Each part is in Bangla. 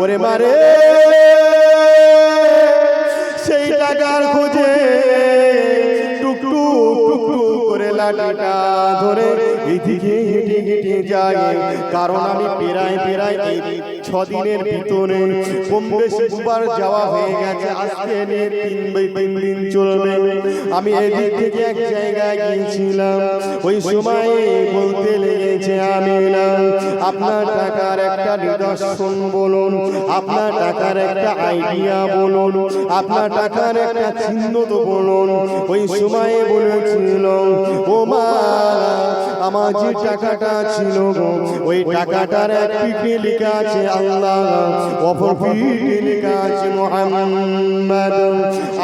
ওরে মারে। সেই টাকার খোঁজে টুকটুক টুকটুক টুক টুক করে লাটাটা ধরে এইদিকে হেঁটে হেঁটে যায়। কারণ আমি পেরায় পেরায় এই ছদিনের ভিতরে কম দুবার যাওয়া হয়ে গেছে। আজকে তিন তিন দিন চলবে। আমি এদিক থেকে এক জায়গায় গিয়েছিলাম। ওই সময় বলতে লেগেছে আমি না আপনার টাকার একটা নিদর্শন বলুন, আপনার টাকার একটা আইডিয়া বলুন, আপনার টাকার একটা চিহ্ন তো বলুন। ওই সময়ে বলেছিল, ও মা আমার যে টাকাটা ছিল গো। ওই টাকাটার এক পিঠে লেখা আছে আল্লাহ। অপর পিঠে লেখা আছে মোহাম্মদ।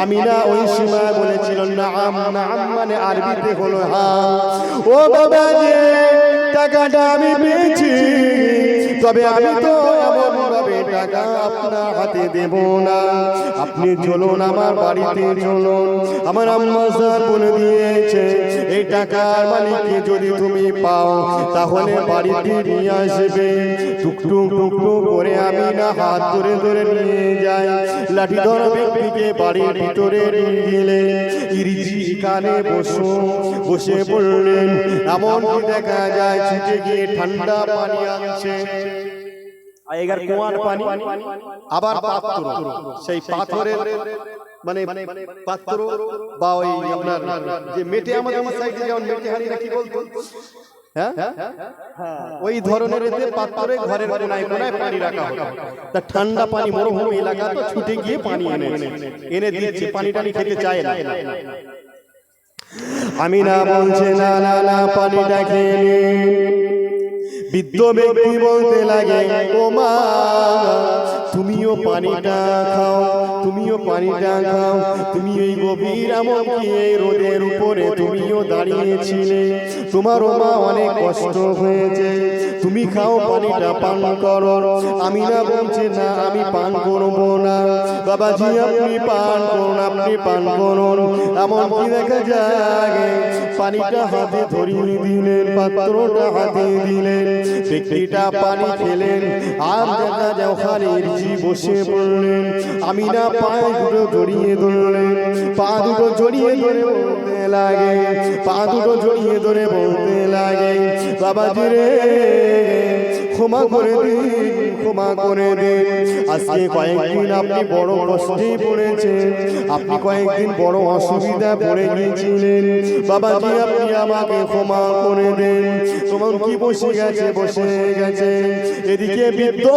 আমি না ওই সময় বলেছিল না নাম মানে আরবিতে হলো হা। ও বাবা যে টাকাটা আমি পেয়েছি। তবে আমি তো এমন টাকা আপনার হাতে দেব না। আপনি চলুন আমার বাড়িতে চলুন। আমার আম্মা স্যার বলে দিয়েছে, এই টাকার মালিককে যদি তুমি পাও, তাহলে বাড়িতে নিয়ে আসবে। টুকটুক টুকটুক করে আমি না হাত ধরে ধরে নিয়ে যাই। লাঠি ধরা ব্যক্তিকে বাড়ির ভিতরে গেলে ইরিজি কানে বসো, বসে পড়লেন এমন দেখা যায় ছুটে গিয়ে ঠান্ডা পানি আনছে। আগেকার কুয়ার পানি আবার পাত্র সেই পাথরের মানে পাত্র বা ওই আপনার যে মেটে আমাদের আমার সাইডে যেমন মেটে হাড়ি না কি বলতো? হ্যাঁ? ওই ধরনের পাত্রে ঘরের কোনায় কোনায় পানি রাখা হয়। তা ঠান্ডা পানি মরুভূমি এলাকা তো ছুটে গিয়ে পানি এনে এনে দিয়েছি পানি টানি খেতে চায় না। আমি না। বলছে না না না পানিটা খেয়ে। বৃদ্ধ ব্যক্তি বলতে লাগে ও মা, তুমিও পানিটা খাও, তুমিও পানিটা খাও, তুমি এই গভীর এমনকি এই রোদের উপরে তুমিও দাঁড়িয়েছিলে। তোমারও মা অনেক কষ্ট হয়েছে, তুমি খাও পানিটা পান করো। আমি না বলছি, না, আমি পান করব না। বাবাজি, আপনি পান করুন, আপনি পান করুন। এমন কি দেখা যায়, পানিটা হাতে ধরিয়ে দিলেন, পাত্রটা হাতে দিলেন। ব্যক্তিটা পানি খেলেন, আর দেখা বসে পড়লেন। আমি না পায়ে দুটো জড়িয়ে ধরলেন, পা দুটো জড়িয়ে ধরে বলতে লাগে, পা দুটো জড়িয়ে ধরে বলতে লাগে, বাবাজি রে। ক্ষমা করে দিন, ক্ষমা করে দিন। আজকে কয়েকদিন আপনি বড় কষ্টে পড়েছেন। আপনি কয়েকদিন বড় অসুবিধা পড়ে গিয়েছিলেন। বাবাজি, আপনি আমাকে ক্ষমা করে দেন। তোমার কি বসে গেছে বসে গেছে? এদিকে বৃদ্ধ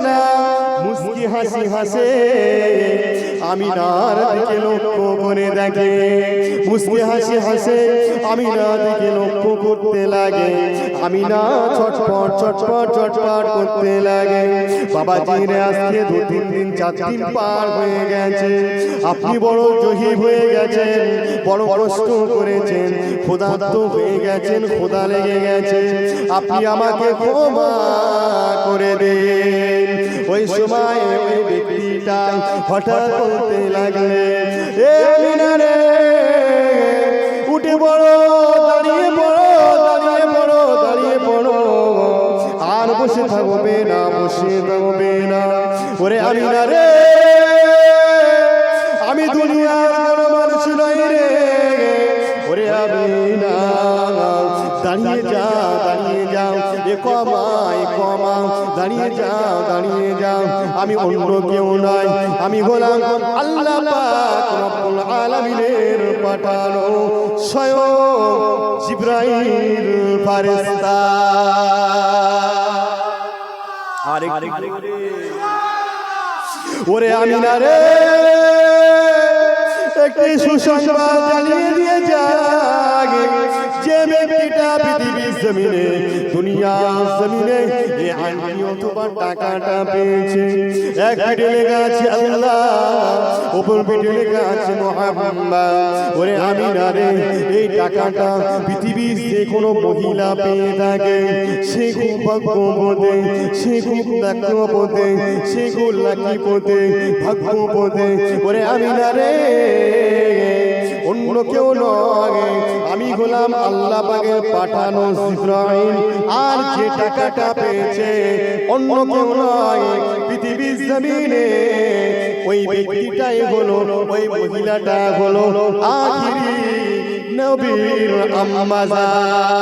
না। মুস্কি হাসি, হাসে। আমি নার দিকে লক্ষ্য করে দেখে। মুস্কি হাসি হাসে, আমি না দিকে লক্ষ্য করতে লাগে। আমি না ছটপট ছটপট ছটপট করতে লাগে। বাবা জিরে আজকে দু তিন দিন, চার দিন পার হয়ে গেছে। আপনি বড় জহি হয়ে গেছেন, বড় কষ্ট করেছেন। ক্ষুধার্ত হয়ে গেছেন খোদা লেগে গেছে। আপনি আমাকে ক্ষমা করে দেন। ওই সময় ওই ব্যক্তিটা হঠাৎ বলতে লাগলে এ মিনারে উঠে পড়ো দাঁড়িয়ে পড়ো দাঁড়িয়ে পড়ো দাঁড়িয়ে পড়ো। আর বসে থাকবে না বসে থাকবে না ওরে আমি না রে আমি দুনিয়ার কোনো মানুষ নই রে। ওরে আমি না দাঁড়িয়ে যাও দাঁড়িয়ে যাও। এ কমা এ কমা দাঁড়িয়ে যাও দাঁড়িয়ে যাও। আমি অন্য কেউ নয় আমি হলাম আল্লাহ পাক রব্বুল আলামিনের পাঠানো স্বয়ং জিব্রাইল ফারেস্তা ওরে আমি না রে। একটি সুসংবাদ জানিয়ে দিয়ে যাগে জমিনে দুনিয়া জমিনে এ আইনি অথবা টাকাটা পেয়েছে। এক পিঠে লেখা আছে আল্লাহ উপর পিঠে লেখা আছে মোহাম্মদ ওরে আমি না রে, এই টাকাটা পৃথিবীর যে কোনো মহিলা পেয়ে থাকে। সে খুব ভাগ্যপদে সে খুব লাক্ষ্যপদে সে খুব লাকিপদে ভাগ্যপদে ওরে আমি না রে অন্য কেউ নয়। আমি হলাম আল্লাহ পাকের পাঠানো জিব্রাইল। আর যে টাকাটা পেয়েছে অন্য কেউ নয়, পৃথিবীর জমিনে। ওই ব্যক্তিটাই হলো, ওই মহিলাটা হলো আখিরি নবীর আম্মাজান।